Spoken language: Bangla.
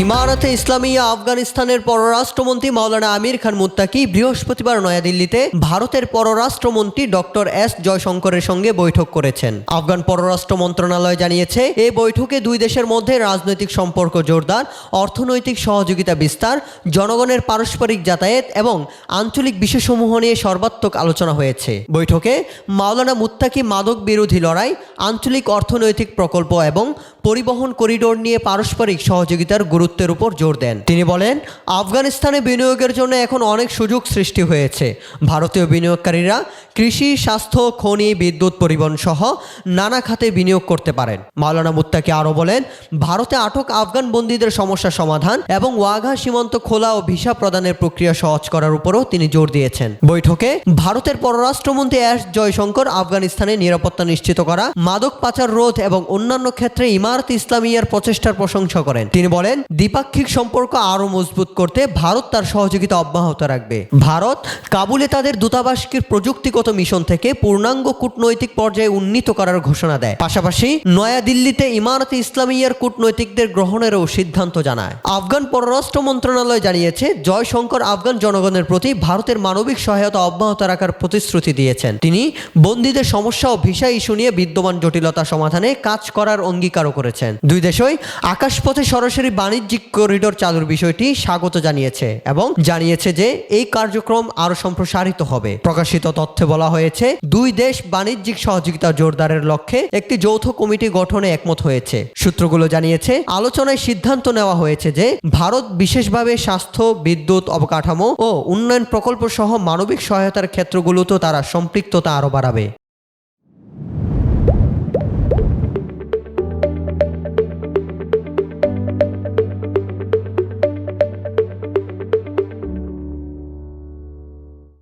ইমারতে ইসলামিয়া আফগানিস্তানের পররাষ্ট্রমন্ত্রী মাওলানা আমির খান মুত্তাকি বৃহস্পতিবার নয়াদিল্লিতে ভারতের পররাষ্ট্রমন্ত্রী ডক্টর এস জয়শঙ্করের সঙ্গে বৈঠক করেছেন। আফগান পররাষ্ট্র মন্ত্রণালয় জানিয়েছে এই বৈঠকে দুই দেশের মধ্যে রাজনৈতিক সম্পর্ক জোরদার, অর্থনৈতিক সহযোগিতা বিস্তার, জনগণের পারস্পরিক যাতায়াত এবং আঞ্চলিক বিষয়সমূহ নিয়ে সর্বাত্মক আলোচনা হয়েছে। বৈঠকে মাওলানা মুত্তাকি মাদক বিরোধী লড়াই, আঞ্চলিক অর্থনৈতিক প্রকল্প এবং পরিবহন করিডোর নিয়ে পারস্পরিক সহযোগিতার গুরুত্বের উপর জোর দেন। তিনি বলেন, আফগানিস্তানে বিনিয়োগের জন্য এখন অনেক সুযোগ সৃষ্টি হয়েছে। ভারতীয় বিনিয়োগকারীরা কৃষি, স্বাস্থ্য, খনি, বিদ্যুৎ পরিবহন সহ নানা খাতে বিনিয়োগ করতে পারেন। মাওলানা মুত্তাকি আরও বলেন, ভারতে আটক আফগান বন্দীদের সমস্যা সমাধান এবং ওয়াঘা সীমান্ত খোলা ও ভিসা প্রদানের প্রক্রিয়া সহজ করার উপরও তিনি জোর দিয়েছেন। বৈঠকে ভারতের পররাষ্ট্রমন্ত্রী এস জয়শঙ্কর আফগানিস্তানে নিরাপত্তা নিশ্চিত করা, মাদক পাচার রোধ এবং অন্যান্য ক্ষেত্রে ইমারত ইসলামিয়ার প্রচেষ্টার প্রশংসা করেন। তিনি বলেন দ্বিপাক্ষিক সম্পর্ক আরও মজবুত করতে ভারত তার সহযোগিতা অব্যাহত রাখবে। ভারত কাবুলে তাদের দূতাবাসকে প্রযুক্তিগত মিশন থেকে পূর্ণাঙ্গ কূটনৈতিক পর্যায়ে উন্নীত করার ঘোষণা দেয়। পাশাপাশি নয়াদিল্লিতে ইমারতে ইসলামিয়ার কূটনৈতিকদের গ্রহণেরও সিদ্ধান্ত জানায়। আফগান পররাষ্ট্র মন্ত্রণালয় জানিয়েছে, জয়শঙ্কর আফগান জনগণের প্রতি ভারতের মানবিক সহায়তা অব্যাহত রাখার প্রতিশ্রুতি দিয়েছেন। তিনি বন্দীদের সমস্যা ও ভিসা ইস্যু নিয়ে বিদ্যমান জটিলতা সমাধানে কাজ করার অঙ্গীকারও করেছেন। দুই দেশই আকাশপথে সরাসরি বাণিজ্যিক করিডোর চালুর বিষয়টি স্বাগত জানিয়েছে এবং জানিয়েছে যে এই কার্যক্রম আরও সম্প্রসারিত হবে। প্রকাশিত তথ্যে বলা হয়েছে, দুই দেশ বাণিজ্যিক সহযোগিতা জোরদারের লক্ষ্যে একটি যৌথ কমিটি গঠনে একমত হয়েছে। সূত্রগুলো জানিয়েছে, আলোচনায় সিদ্ধান্ত নেওয়া হয়েছে যে ভারত বিশেষভাবে স্বাস্থ্য, বিদ্যুৎ অবকাঠামো ও উন্নয়ন প্রকল্প সহ মানবিক সহায়তার ক্ষেত্রগুলোতেও তারা সম্পৃক্ততা আরও বাড়াবে।